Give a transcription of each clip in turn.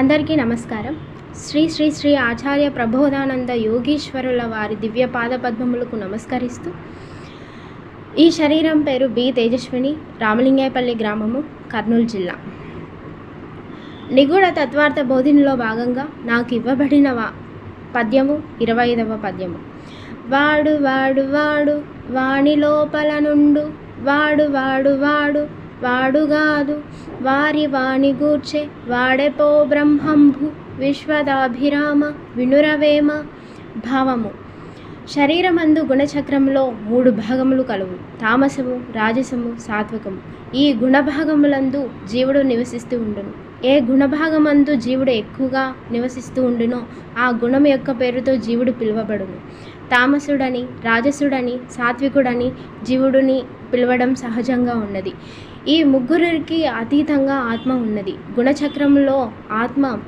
అందరికీ నమస్కారం. శ్రీ శ్రీ శ్రీ ఆచార్య ప్రబోధానంద యోగీశ్వరుల వారి దివ్య పాదపద్మములకు నమస్కరిస్తూ ఈ శరీరం పేరు బి తేజస్విని రామలింగాయపల్లి గ్రామము కర్నూలు జిల్లా. నిగూఢ తత్వార్థ బోధినలో భాగంగా నాకు ఇవ్వబడిన పద్యము ఇరవై ఐదవ పద్యము. వాడు వాడు వాడు వాణి లోపల నుండు వాడు వాడు వాడు వాడుగాదు. వారి వాణి గూర్చే వాడెపో బ్రహ్మంభు విశ్వదాభిరామ వినురవేమ భావము. శరీరమందు గుణచక్రంలో మూడు భాగములు కలవు. తామసము రాజసము సాత్వికము. ఈ గుణభాగములందు జీవుడు నివసిస్తూ ఉండును. ఏ గుణభాగమందు జీవుడు ఎక్కువగా నివసిస్తూ ఉండునో ఆ గుణం యొక్క పేరుతో జీవుడు పిలువబడును. తామసుడని రాజసుడని సాత్వికుడని జీవుడిని పిలవడం సహజంగా ఉన్నది. ఈ ముగ్గురికి అతీతంగా ఆత్మ ఉన్నది. గుణచక్రంలో ఆత్మ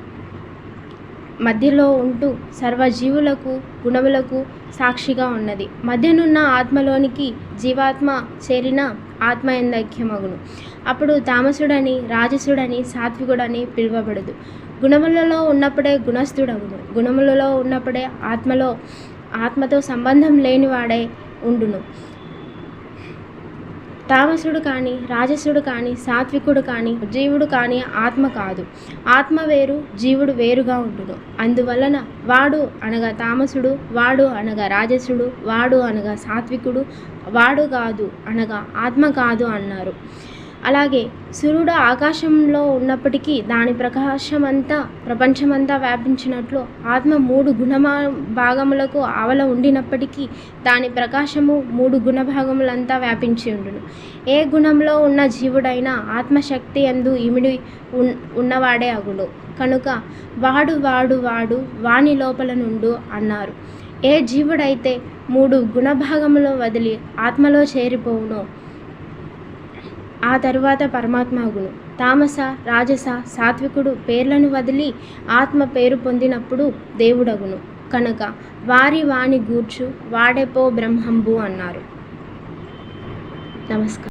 మధ్యలో ఉంటూ సర్వజీవులకు గుణములకు సాక్షిగా ఉన్నది. మధ్యనున్న ఆత్మలోనికి జీవాత్మ చేరిన ఆత్మ ఎందైక్యమగును. అప్పుడు తామసుడని రాజసుడని సాత్వికుడని పిలువబడదు. గుణములలో ఉన్నప్పుడే గుణస్థుడవును గుణములలో ఉన్నప్పుడే ఆత్మలో ఆత్మతో సంబంధం లేనివాడే ఉండును. తామసుడు కానీ రాజసుడు కానీ సాత్వికుడు కానీ జీవుడు కానీ ఆత్మ కాదు. ఆత్మ వేరు జీవుడు వేరుగా ఉండును. అందువలన వాడు అనగా తామసుడు వాడు అనగా రాజసుడు వాడు అనగా సాత్వికుడు వాడు కాదు అనగా ఆత్మ కాదు అన్నారు. అలాగే సూర్యుడు ఆకాశంలో ఉన్నప్పటికీ దాని ప్రకాశమంతా ప్రపంచమంతా వ్యాపించినట్లు ఆత్మ మూడు గుణమా భాగములకు ఆవల ఉండినప్పటికీ దాని ప్రకాశము మూడు గుణభాగములంతా వ్యాపించి ఉండును. ఏ గుణంలో ఉన్న జీవుడైనా ఆత్మశక్తి ఎందు ఇమిడి ఉన్ ఉన్నవాడే అగుడు కనుక వాడు వాడు వాడు వాని లోపల నుండు అన్నారు. ఏ జీవుడైతే మూడు గుణభాగములో వదిలి ఆత్మలో చేరిపోవునో ఆ తరువాత పరమాత్మ తామస రాజస సాత్వికుడు పేర్లను వదిలి ఆత్మ పేరు పొందినప్పుడు దేవుడగును. కనుక వారి వాణి గూర్చు వాడెపో బ్రహ్మంబు అన్నారు. నమస్కారం.